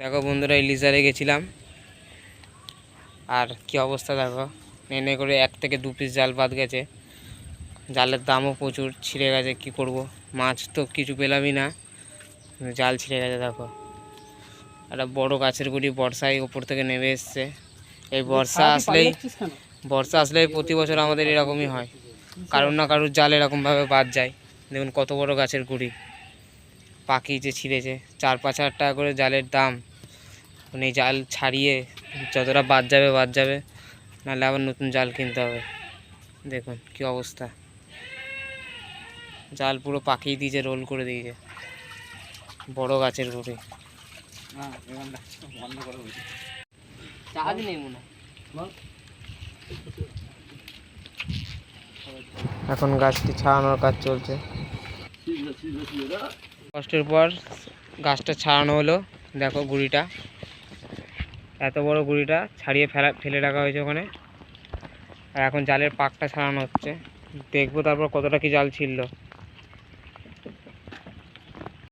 দেখো বন্ধুরা ইলিজারে গেছিলাম। আর কি অবস্থা দেখো? নেনে করে এক থেকে দু পিস জাল বাদ গেছে। জালের দামও প্রচুর ছিঁড়ে গেছে কি করব? মাছ তো কিছু পেলামই না। জাল ছিঁড়ে গেছে দেখো। একটা বড় গাছের গুড়ি বর্ষায় ওপর থেকে নেমে এসছে। এই বর্ষা আসলেই বর্ষা আসলেই প্রতি বছর আমাদের এরকমই হয়। কারোর না কারোর জাল এরকমভাবে বাদ যায়। দেখুন কত বড় গাছের গুড়ি। পাখি যে ছিঁড়েছে চার পাঁচ হাজার টাকা করে জালের দাম। এখন এই জাল ছাড়িয়ে যতটা বাদ যাবে বাদ যাবে। নাহলে আবার নতুন জাল কিনতে হবে। দেখুন কি অবস্থা। জাল পুরো পাকিয়ে দিয়েছে রোল করে দিয়েছে। বড় গাছের গুড়ি। নেই মনে এখন গাছটি ছাড়ানোর কাজ চলছে। কষ্টের পর গাছটা ছাড়ানো হলো। দেখো গুড়িটা। এত বড় গুড়িটা ছাড়িয়ে ফেলা ফেলে রাখা হয়েছে ওখানে। আর এখন জালের পাকটা ছাড়ানো হচ্ছে। দেখব তারপর কতটা কি জাল ছিল